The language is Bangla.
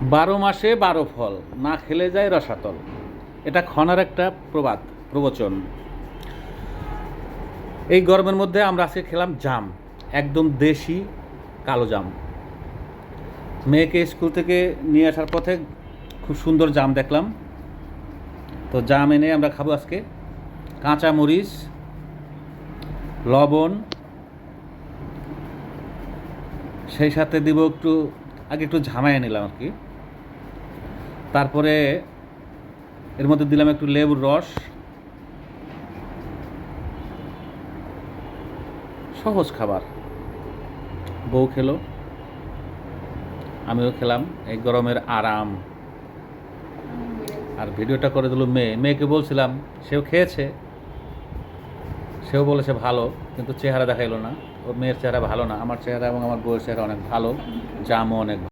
বারো মাসে বারো ফল, না খেলে যায় রসাতল। এটা খনার একটা প্রবাদ, প্রবচন। এই গরমের মধ্যে আমরা আজকে খেলাম জাম, একদম দেশি কালো জাম। মেয়েকে স্কুল থেকে নিয়ে আসার পথে খুব সুন্দর জাম দেখলাম। তো জাম এনে আমরা খাব আজকে। কাঁচা মরিচ, লবণ, সেই সাথে দিব একটু, আগে একটু ঝামাইয়ে নিলাম আর কি। তারপরে এর মধ্যে দিলাম একটু লেবুর রস। সহজ খাবার। বউ খেলো। আমিও খেলাম। এই গরমের আরাম। আর ভিডিওটা করে দিল মেয়ে। মেয়েকে বলছিলাম, সেও খেয়েছে। সেও বলেছে ভালো, কিন্তু চেহারা দেখাইলো না। ওর মেয়ের চেহারা ভালো না। আমার চেহারা এবং আমার বউয়ের চেহারা অনেক ভালো। জামও অনেক